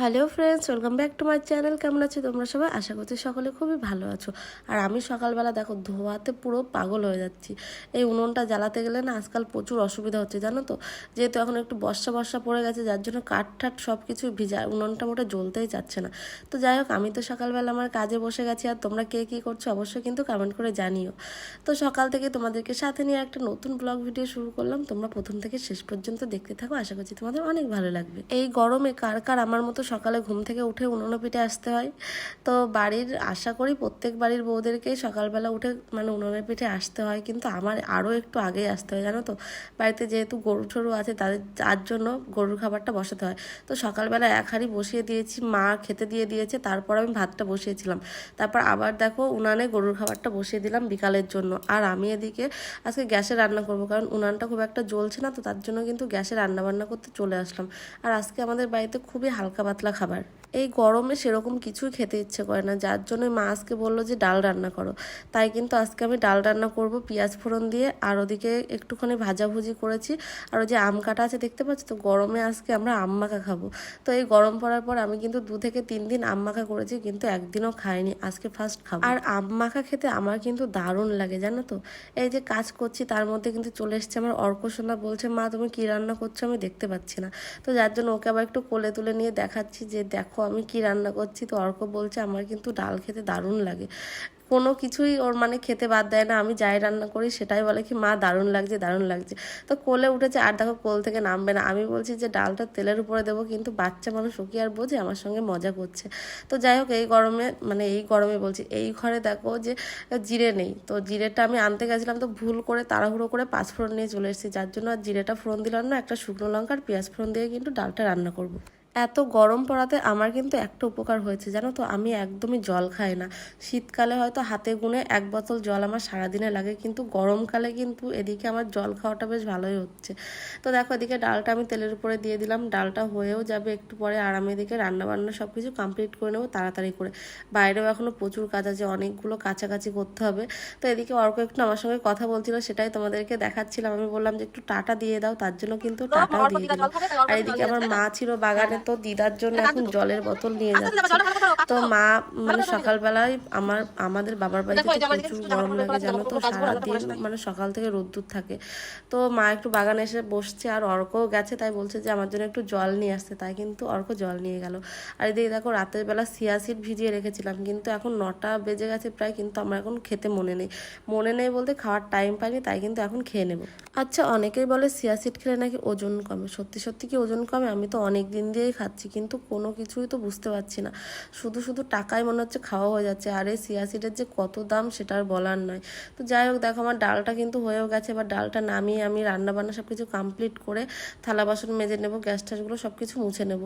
Hello friends, welcome back to my channel. কেমন আছো তোমরা সবাই? আশা করছি সকলে খুবই ভালো আছো। আর আমি সকালবেলা দেখো ধোয়াতে পুরো পাগল হয়ে যাচ্ছি। এই উনুনটা জ্বালাতে গেলে না আজকাল প্রচুর অসুবিধা হচ্ছে, জানো তো? যেহেতু এখন একটু বর্ষা বর্ষা পড়ে গেছে, যার জন্য কাঠ ঠাট সব কিছু ভিজা, উনুনটা মোটে জ্বলতেই চাচ্ছে না। তো যাই হোক, আমি তো সকালবেলা আমার কাজে বসে গেছি, আর তোমরা কে কী করছ অবশ্যই কিন্তু কমেন্ট করে জানিও। তো সকাল থেকে তোমাদেরকে সাথে নিয়ে একটা নতুন ব্লগ ভিডিও শুরু করলাম। তোমরা প্রথম থেকে শেষ পর্যন্ত দেখতে থাকো, আশা করছি তোমাদের অনেক ভালো লাগবে। এই গরমে কার কার আমার মতো সকালে ঘুম থেকে উঠে উনুনো পিঠে আসতে হয়। তো বাড়ির আশা করি প্রত্যেক বাড়ির বউদেরকেই সকালবেলা উঠে মানে উনুনের পিঠে আসতে হয়। কিন্তু আমার আরও একটু আগেই আসতে হয়, জানো তো? বাড়িতে যেহেতু গরু টরু আছে, তাদের, তার জন্য গরুর খাবারটা বসাতে হয়। তো সকালবেলা এক হাঁড়ি বসিয়ে দিয়েছি, মা খেতে দিয়ে দিয়েছে, তারপর আমি ভাতটা বসিয়েছিলাম। তারপর আবার দেখো উনানে গরুর খাবারটা বসিয়ে দিলাম বিকালের জন্য। আর আমি এদিকে আজকে গ্যাসে রান্না করব, কারণ উনানটা খুব একটা জ্বলছে না, তো তার জন্য কিন্তু গ্যাসে রান্না বান্না করতে চলে আসলাম। আর আজকে আমাদের বাড়িতে খুবই হালকা পাতলা খাবার। এই গরমে সেরকম কিছুই খেতে ইচ্ছে করে না। যার জন্য মা আজকে বলল যে, ডাল রান্না করো। তাই কিন্তু আজকে আমি ডাল রান্না করব পেঁয়াজ ফোড়ন দিয়ে। আর ওদিকে একটুখানি ভাজাভুজি করেছি। আর ওই যে আম কাটা আছে, দেখতে পাচ্ছ তো? গরমে আজকে আমরা আম মাখা খাব। তো এই গরম পড়ার পর আমি কিন্তু দু থেকে তিন দিন আম মাখা করেছি, কিন্তু একদিনও খাইনি। আজকে ফার্স্ট খাব। আর আম মাখা খেতে আমার কিন্তু দারুণ লাগে, জানো তো? এই যে কাজ করছি, তার মধ্যে কিন্তু চলে এসছে আমার অর্ক সোনা বলছে, মা, তুমি কি রান্না করছ? আমি দেখতে পাচ্ছি না। তো যার জন্য ওকে আবার একটু কোলে তুলে নিয়ে দেখাচ্ছি। যে, দেখো আমি কি রান্না করছি? তো অর্ক বলছে, আমার কিন্তু ডাল খেতে দারুণ লাগে। কোনো কিছুই ওর মানে খেতে বাদ দেয় না, আমি যাই রান্না করি সেটাই বলে কি, মা, দারুণ লাগছে দারুণ লাগছে। তো কোলে উঠেছে, আর দেখো কোল থেকে নামবে না। আমি বলছি যে, ডালটা তেলের উপরে দেবো, কিন্তু বাচ্চা মানুষ কি আর বোঝে? আমার সঙ্গে মজা করছে। তো যাই হোক, এই গরমে মানে এই গরমে বলছি, এই ঘরে দেখো যে, জিরে নেই। তো জিরেটা আমি আনতে গেছিলাম, তো ভুল করে তাড়াহুড়ো করে পাঁচ ফোড়ন নিয়ে চলে এসেছি। যার জন্য আর জিরেটা ফোড়ন দিলাম না, একটা শুকনো লঙ্কা আর পেঁয়াজ ফোড়ন দিয়ে কিন্তু ডালটা রান্না করব। এত গরম পড়াতে আমার কিন্তু একটা উপকার হয়েছে জানো তো? আমি একদমই জল খাই না। শীতকালে হয়তো হাতে গুনে এক বোতল জল আমার সারাদিনে লাগে কিন্তু গরমকালে কিন্তু এদিকে আমার জল খাওয়াটা বেশ ভালোই হচ্ছে। তো দেখো এদিকে ডালটা আমি তেলের উপরে দিয়ে দিলাম। ডালটা হয়েও যাবে একটু পরে আর আমি এদিকে রান্নাবান্না সব কিছু কমপ্লিট করে নেব তাড়াতাড়ি করে। বাইরেও এখনও প্রচুর কাজ আছে অনেকগুলো কাছাকাছি করতে হবে। তো এদিকে অর্ক একটু আমার সঙ্গে কথা বলছিল সেটাই তোমাদেরকে দেখাচ্ছিলাম। আমি বললাম যে একটু টাটা দিয়ে দাও তার জন্য কিন্তু টাটাও দিয়ে দিলাম আর এদিকে আমার মা ছিল বাগানে তো দিদার জন্য এখন জলের বোতল নিয়ে যাচ্ছে। তো মা মানে সকালবেলায় আমার আমাদের বাবার বাড়িতে প্রচুর গরম লাগে জানো তো? সারাদিন মানে সকাল থেকে রোদ্দুর থাকে। তো মা একটু বাগানে এসে বসছে আর অর্কও গেছে তাই বলছে যে আমার জন্য একটু জল নিয়ে আসতে। তাই কিন্তু অর্ক জল নিয়ে গেল। আর এদিকে দেখো রাতের বেলা সিয়াসিড ভিজিয়ে রেখেছিলাম কিন্তু এখন নটা বেজে গেছে প্রায় কিন্তু আমার এখন খেতে মনে নেই। মনে নেই বলতে খাওয়ার টাইম পাইনি তাই কিন্তু এখন খেয়ে নেব। আচ্ছা অনেকেই বলে সিয়াসিড খেলে নাকি ওজন কমে। সত্যি সত্যি কি ওজন কমে? আমি তো অনেক দিন দিয়েই খাচ্ছি, কিন্তু কোনো কিছুই তো বুঝতে পারছি না। শুধু শুধু টাকায় মনে হচ্ছে খাওয়া হয়ে যাচ্ছে। আর এই সিয়াসিডের যে কত দাম সেটা আর বলার নয়। তো যাই হোক, দেখো আমার ডালটা কিন্তু হয়েও গেছে। এবার ডালটা নামিয়ে আমি রান্না বান্না সব কিছু কমপ্লিট করে থালা বাসন মেজে নেব গ্যাস ট্যাসগুলো সব কিছু মুছে নেব।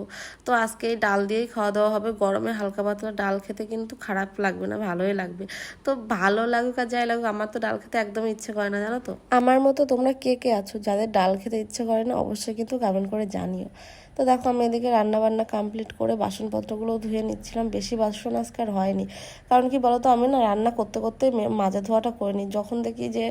তো আজকে এই ডাল দিয়েই খাওয়া দাওয়া হবে। গরমে হালকা পাতলা ডাল খেতে কিন্তু খারাপ লাগবে না, ভালোই লাগবে। তো ভালো লাগুক আর যাই লাগুক, আমার তো ডাল খেতে একদম ইচ্ছে করে না, জানো তো। আমার মতো তোমরা কে কে আছো যাদের ডাল খেতে ইচ্ছে করে না, অবশ্যই কিন্তু কমেন্ট করে জানিও। তো দেখো আমি এদিকে রান্নাবান্না কমপ্লিট করে বাসনপত্রগুলো ধুয়ে নিচ্ছিলাম। বেশি বাসন আজকে আর হয়নি। কারণ কি বলতো, আমি না রান্না করতে করতে মাজা ধোয়াটা করে নিই। যখন দেখি যে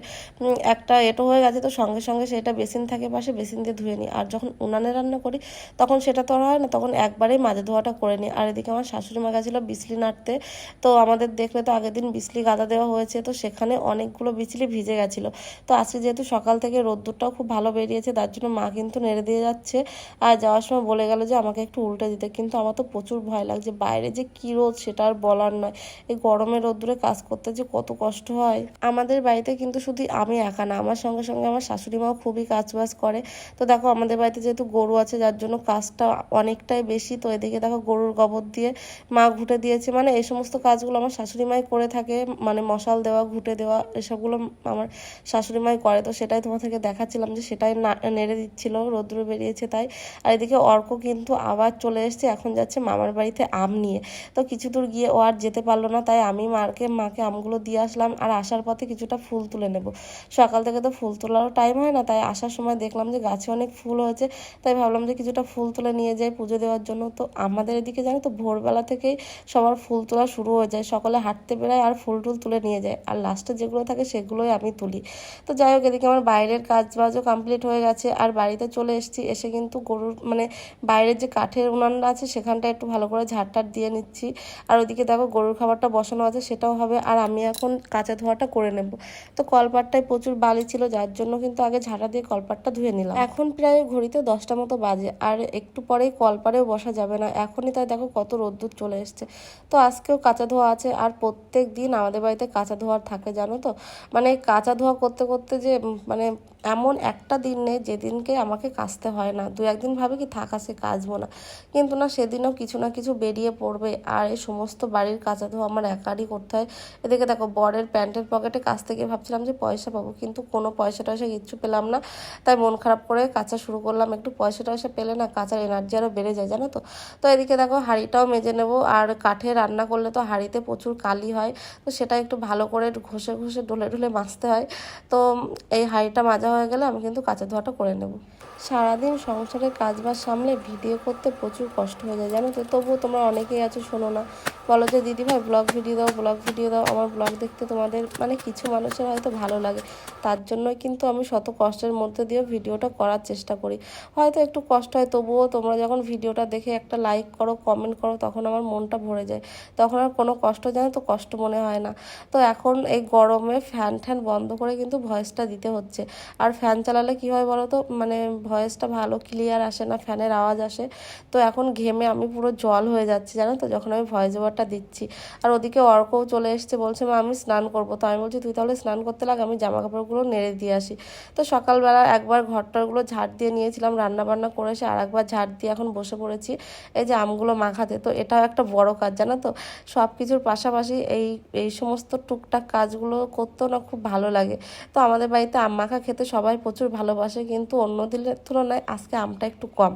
একটা এটো হয়ে গেছে তো সঙ্গে সঙ্গে সেটা বেসিন থাকে পাশে বেসিন দিয়ে ধুয়ে নিই। আর যখন উনানে রান্না করি, তখন সেটা তো আর হয় না, তখন একবারেই মাজা ধোয়াটা করে নিই। আর এদিকে আমার শাশুড়ি মা গেছিল বিসলি নাড়তে। তো আমাদের দেখলে তো আগের দিন বিসলি গাদা দেওয়া হয়েছে, তো সেখানে অনেকগুলো বিচলি ভিজে গেছিল। তো আজকে যেহেতু সকাল থেকে রোদ্দুরটাও খুব ভালো বেরিয়েছে, তার জন্য মা কিন্তু নেড়ে দিয়ে যাচ্ছে। আর যাওয়ার সময় বলে গেল যে আমাকে একটু উল্টে দিতে। কিন্তু আমার তো প্রচুর ভয় লাগছে। বাইরে যে কী রোদ সেটা আর বলার নয়। এই গরমে রোদ্দুরে কাজ করতে যে কত কষ্ট হয়। আমাদের বাড়িতে কিন্তু শুধু আমি একা না, আমার সঙ্গে সঙ্গে আমার শাশুড়ি মাও খুবই কাজ বাজ করে। তো দেখো, আমাদের বাড়িতে যেহেতু গরু আছে, যার জন্য কাজটা অনেকটাই বেশি। তো এদিকে দেখো, গরুর গোবর দিয়ে মা ঘুটে দিয়েছে। মানে এই সমস্ত কাজগুলো আমার শাশুড়ি মাই করে থাকে। মানে মশাল দেওয়া, ঘুটে দেওয়া, এসবগুলো আমার শাশুড়ি মাই করে। তো সেটাই তোমার থেকে দেখাচ্ছিলাম যে সেটাই নেড়ে দিচ্ছিল। রোদ্দুরে বেরিয়েছে তাই। আর এদিকে অর্ক কিন্তু আবার চলে এসেছে, এখন যাচ্ছে মামার বাড়িতে আম নিয়ে। তো কিছু দূর গিয়ে ও আর যেতে পারল না, তাই আমি মাকে মাকে আমগুলো দিয়ে আসলাম আর আসার পথে কিছুটা ফুল তুলে নেব। সকাল থেকে তো ফুল তোলারও টাইম হয় না, তাই আসার সময় দেখলাম যে গাছে অনেক ফুল হয়েছে, তাই ভাবলাম যে কিছুটা ফুল তুলে নিয়ে যাই পুজো দেওয়ার জন্য। তো আমাদের এদিকে জানো তো, ভোরবেলা থেকেই সবার ফুল তোলা শুরু হয়ে যায়, সকালে হাঁটতে বেড়ায় আর ফুল টুল তুলে নিয়ে যায়, আর লাস্টে যেগুলো থাকে সেগুলোই আমি তুলি। তো যাই হোক, এদিকে আমার বাইরের কাজ বাজও কমপ্লিট হয়ে গেছে, আর বাড়িতে চলে এসেছি, এসে কিন্তু গরুর মানে বাইরের যে কাঠের উনানটা আছে সেখানটা একটু ভালো করে ঝাড়টার দিয়ে নিচ্ছি। আর ওইদিকে দেখো গরুর খাবারটা বসানো আছে, সেটাও হবে। আর আমি এখন কাঁচা ধোয়াটা করে নেব। তো কলপাটটায় প্রচুর বালি ছিল, যার জন্য কিন্তু আগে ঝাঁটা দিয়ে কলপাটটা ধুয়ে নিলাম। এখন প্রায় ঘড়িতে দশটা মতো বাজে, আর একটু পরেই কলপারেও বসা যাবে না। এখনই তাই দেখো কত রোদ্দুর চলে এসছে। তো আজকেও কাঁচা ধোয়া আছে, আর প্রত্যেক দিন আমাদের বাড়িতে কাঁচা ধোয়ার থাকে, জানো তো? মানে কাঁচা ধোয়া করতে করতে যে মানে এমন একটা দিন নেই যেদিনকে আমাকে কাচতে হয় না। দু একদিন ভাবে কি থাক আছে কাচবো না। কিন্তু না, সেদিনও কিছু না কিছু বেরিয়ে পড়বে। আর এই সমস্ত বাড়ির কাঁচা ধোয়া আমার একারই করতে হয়। এদিকে দেখো, বরের প্যান্টের পকেটে কাচতে গিয়ে ভাবছিলাম যে পয়সা পাবো, কিন্তু কোনো পয়সা টয়সা কিচ্ছু পেলাম না। তাই মন খারাপ করে কাচা শুরু করলাম। একটু পয়সা টয়সা পেলে না কাচার এনার্জি আরও বেড়ে যায়, জানো তো? তো এদিকে দেখো, হাঁড়িটাও মেজে নেব। আর কাঠে রান্না করলে তো হাঁড়িতে প্রচুর কালি হয়। তো সেটা একটু ভালো করে ঘষে ঘষে ঢলে ঢলে মাজতে হয়। তো এই হাঁড়িটা মাজা হয়ে গেলে আমি কিন্তু কাঁচা ধোয়াটা করে নেব। সারাদিন সংসারের কাজবাজ সামলে ভিডিও করতে প্রচুর কষ্ট হয়ে যায়, জানো তো? তবুও তোমরা অনেকেই আছো, শোনো না। বলো যে দিদি ভাই ব্লগ ভিডিও দাও ব্লগ ভিডিও দাও। আমার ব্লগ দেখতে তোমাদের মানে কিছু মানুষের হয়তো ভালো লাগে। তার জন্যই কিন্তু আমি শত কষ্টের মধ্যে দিয়েও ভিডিওটা করার চেষ্টা করি। হয়তো একটু কষ্ট হয়, তবুও তোমরা যখন ভিডিওটা দেখে একটা লাইক করো কমেন্ট করো, তখন আমার মনটা ভরে যায়। তখন আর কোনো কষ্ট জানো তো, কষ্ট মনে হয় না। তো এখন এই গরমে ফ্যান ট্যান বন্ধ করে কিন্তু ভয়েসটা দিতে হচ্ছে। আর ফ্যান চালালে কি হয় বলো তো মানে ভয়েসটা ভালো ক্লিয়ার আসে না ফ্যানের আওয়াজ আসে। তো এখন ঘেমে আমি পুরো জল হয়ে যাচ্ছি, জানো তো? যখন আমি ভয়েস ওভারটা দিচ্ছি। আর ওদিকে অর্কও চলে এসছে, বলছে, মা, আমি স্নান করব। তো আমি বলছি, তুই তাহলে স্নান করতে লাগ, আমি জামা কাপড়গুলো নেড়ে দিয়ে আসি। তো সকালবেলা একবার ঘরটারগুলো ঝাড় দিয়ে নিয়েছিলাম রান্না বান্না করে এসে আর একবার ঝাড় দিয়ে এখন বসে পড়েছি। এই যে আমগুলো মাখাতে, তো এটাও একটা বড় কাজ, জানো তো? সব কিছুর পাশাপাশি এই এই সমস্ত টুকটাক কাজগুলো করতেও না খুব ভালো লাগে। তো আমাদের বাড়িতে আম মাখা খেতে সবাই প্রচুর ভালোবাসে, কিন্তু অন্য দিনের তুলনায় আজকে আমটা একটু কম।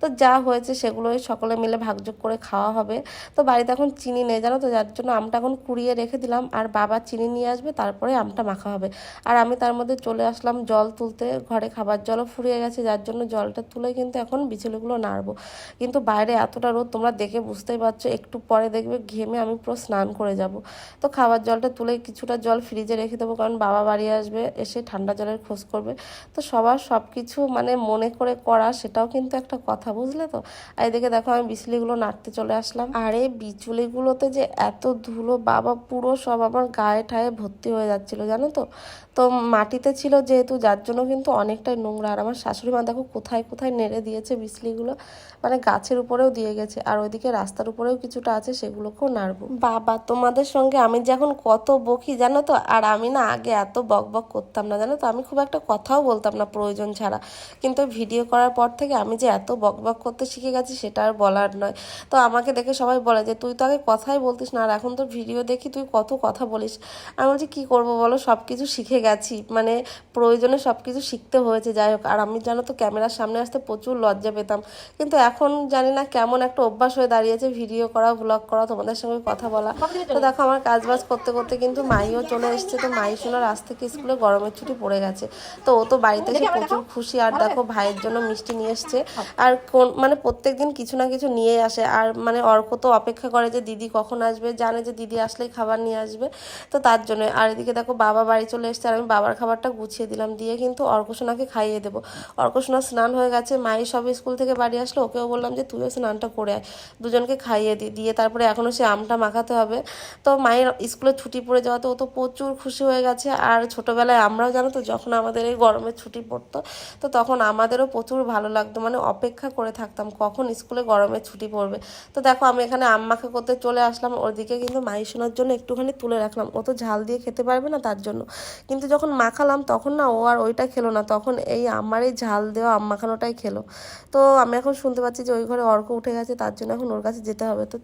তো যা হয়েছে সেগুলোই সকলে মিলে ভাগযোগ করে খাওয়া হবে। তো বাড়িতে এখন চিনি নেই, জানো তো? যার জন্য আমটা এখন কুড়িয়ে রেখে দিলাম, আর বাবা চিনি নিয়ে আসবে, তারপরে আমটা মাখা হবে। আর আমি তার মধ্যে চলে আসলাম জল তুলতে, ঘরে খাবার জলও ফুরিয়ে গেছে, যার জন্য জলটা তুলে কিন্তু এখন বিছুলিগুলো নাড়বো। কিন্তু বাইরে এতটা রোদ, তোমরা দেখে বুঝতেই পারছ, একটু পরে দেখবে ঘেমে আমি পুরো স্নান করে যাব। তো খাবার জলটা তুলে কিছুটা জল ফ্রিজে রেখে দেবো, কারণ বাবা বাড়ি আসবে, এসে ঠান্ডা জলের খোঁজ করবে। তো সবার সব কিছু মানে মনে করে করা সেটাও কিন্তু একটা কথা, বুঝলে তো? আর এদিকে দেখো আমি বিচুলিগুলো নাড়তে চলে আসলাম। আর এই বিচুলিগুলোতে যে এত ধুলো, বাবা পুরো সব আমার গায়ে ঠায়ে ভর্তি হয়ে যাচ্ছিল, জানো তো? তো মাটিতে ছিল যেহেতু, যার জন্য কিন্তু অনেকটাই নোংরা। আর আমার শাশুড়ি মা দেখো কোথায় কোথায় নেড়ে দিয়েছে বিচলিগুলো মানে গাছের উপরেও দিয়ে গেছে। আর ওইদিকে রাস্তার উপরেও কিছুটা আছে, সেগুলোকেও নাড়বো। বাবা, তোমাদের সঙ্গে আমি যখন কত বকি জানো তো? আর আমি না আগে এত বক বক করতাম না, জানো তো? আমি খুব একটা কথাও বলতাম না প্রয়োজন ছাড়া। কিন্তু ভিডিও করার পর থেকে আমি যে এত বক বক করতে শিখে গেছি, সেটা আর বলার নয়। তো আমাকে দেখে সবাই বলে যে, তুই তো আগে কথাই বলতিস না, আর এখন তো ভিডিও দেখি, তুই কত কথা বলিস? আমি বলছি, কী করব বলো? সব কিছু শিখে গেছি। মানে প্রয়োজনে সব কিছু শিখতে হয়েছে, যাই হোক। আর আমি জানো তো, ক্যামেরার সামনে আসতে প্রচুর লজ্জা পেতাম। কিন্তু এখন জানি না কেমন একটা অভ্যাস হয়ে দাঁড়িয়েছে, ভিডিও করা ব্লগ করা, তোমাদের সঙ্গে কথা বলা। তো দেখো, আমার কাজ বাজ করতে করতে কিন্তু মাইও চলে এসছে। তো মাই শোনার আজ থেকে স্কুলে গরমের ছুটি পড়ে গেছে। তো ও তো বাড়িতে এসে প্রচুর খুশি। আর দেখো, ভাইয়ের জন্য মিষ্টি নিয়ে এসছে। আর কোন মানে প্রত্যেক দিন কিছু না কিছু নিয়ে আসে। আর মানে অর্ক তো অপেক্ষা করে যে দিদি কখন আসবে, জানে যে দিদি আসলেই খাবার নিয়ে আসবে। তো তার জন্য আর এদিকে দেখো, বাবা বাড়ি চলে এসছে। আর আমি বাবার খাবারটা গুছিয়ে দিলাম, দিয়ে কিন্তু অর্কসোনাকে খাইয়ে দেবো। অর্কসোনা স্নান হয়ে গেছে মাই সব স্কুল থেকে বাড়ি আসলো, ওকেও বললাম যে, তুইও স্নানটা করে আয়। দুজনকে খাইয়ে দিই দিয়ে তারপরে এখনও সে আমটা মাখাতে হবে। তো মায়ের স্কুলে ছুটি পড়ে যাওয়াতে ও তো প্রচুর খুশি হয়ে গেছে। আর ছোটোবেলায় আমরাও জানো তো, যখন আমাদের এই গরমের ছুটি পড়তো, তো তখন আমাদেরও প্রচুর ভালো লাগতো। মানে অপেক্ষা করে থাকতাম, কখন স্কুলে গরমের ছুটি পড়বে। তো দেখো, আমি এখানে আম মাখা করতে চলে আসলাম। ওদিকে কিন্তু মাই শোনার জন্য একটুখানি তুলে রাখলাম। ও তো ঝাল দিয়ে খেতে পারবে না তার জন্য। কিন্তু যখন মাখালাম, তখন না ও আর ওইটা খেলো না। তখন এই আমার এই ঝাল দেওয়া আম মাখানোটাই খেলো। তো আমি এখন শুনতে পাচ্ছি যে ওই ঘরে অর্ক উঠে গেছে, তার জন্য এখন ওর কাছে যেতে হবে। তো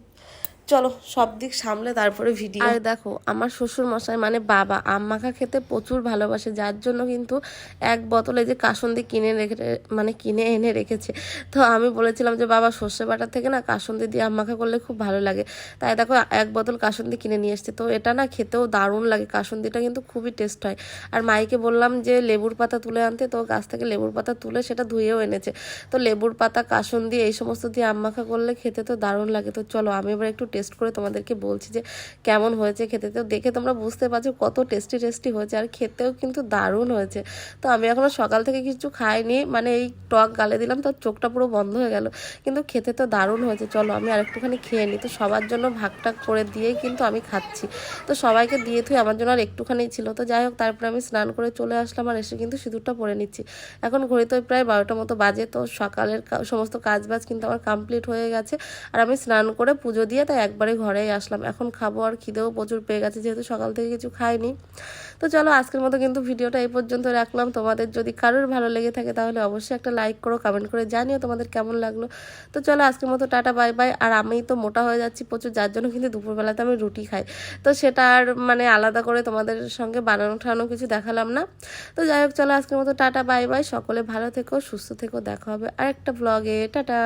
চলো সব দিক সামলে তারপরে ভিডিও আর দেখো, আমার শ্বশুর মশাই মানে বাবা আম মাখা খেতে প্রচুর ভালোবাসে, যার জন্য কিন্তু এক বোতলে যে কাসন্দি কিনে রেখে মানে কিনে এনে রেখেছে। তো আমি বলেছিলাম যে, বাবা, সর্ষে বাটা থেকে না কাসন্দি দিয়ে আম মাখা করলে খুব ভালো লাগে। তাই দেখো, এক বোতল কাসন্দি কিনে নিয়ে এসছে। তো এটা না খেতেও দারুণ লাগে, কাসন্দিটা কিন্তু খুবই টেস্ট হয়। আর মাইকে বললাম যে, লেবুর পাতা তুলে আনতে। তো গাছ থেকে লেবুর পাতা তুলে সেটা ধুয়েও এনেছে। তো লেবুর পাতা, কাসন্দি এই সমস্ত দিয়ে আম মাখা করলে খেতে তো দারুণ লাগে। তো চলো, আমি এবার একটু টেস্ট করে তোমাদেরকে বলছি যে কেমন হয়েছে খেতে তো দেখে তোমরা বুঝতে পারছ কত টেস্টি টেস্টি হয়েছে আর খেতেও কিন্তু দারুণ হয়েছে। তো আমি এখনও সকাল থেকে কিছু খাইনি মানে এই টক গালে দিলাম তো চোখটা পুরো বন্ধ হয়ে গেল। কিন্তু খেতে তো দারুণ হয়েছে। চলো আমি আরেকটুখানি খেয়ে নিই তো সবার জন্য ভাগটা করে দিয়েই কিন্তু আমি খাচ্ছি। তো সবাইকে দিয়ে থুই, আমার জন্য আর একটুখানি ছিল। তো যাই হোক, তারপরে আমি স্নান করে চলে আসলাম আর এসে কিন্তু সিঁদুরটা পরে নিচ্ছি। এখন ঘড়িতে প্রায় বারোটার মতো বাজে। তো সকালের সমস্ত কাজ বাজ কিন্তু আমার কমপ্লিট হয়ে গেছে। আর আমি স্নান করে পুজো দিয়ে তাই একবারে ঘরেই আসলাম। এখন খাব আর খিদেও প্রচুর পেয়ে গেছে, যেহেতু সকাল থেকে কিছু খাইনি। তো চলো আজকের মতো কিন্তু ভিডিওটা এই পর্যন্ত রাখলাম। তোমাদের যদি কারোর ভালো লেগে থাকে তাহলে অবশ্যই একটা লাইক করো কমেন্ট করে জানিও তোমাদের কেমন লাগল। তো চলো আজকের মতো টাটা বাই বাই আর আমি তো মোটা হয়ে যাচ্ছি প্রচুর, যার জন্য কিন্তু দুপুরবেলাতে আমি রুটি খাই। তো সেটা আর মানে আলাদা করে তোমাদের সঙ্গে বানানো ঠানো কিছু দেখালাম না। তো যাই হোক, চলো আজকের মতো টাটা বাই বাই সকলে ভালো থেকো, সুস্থ থেকো। দেখা হবে আরেকটা ব্লগে টাটা।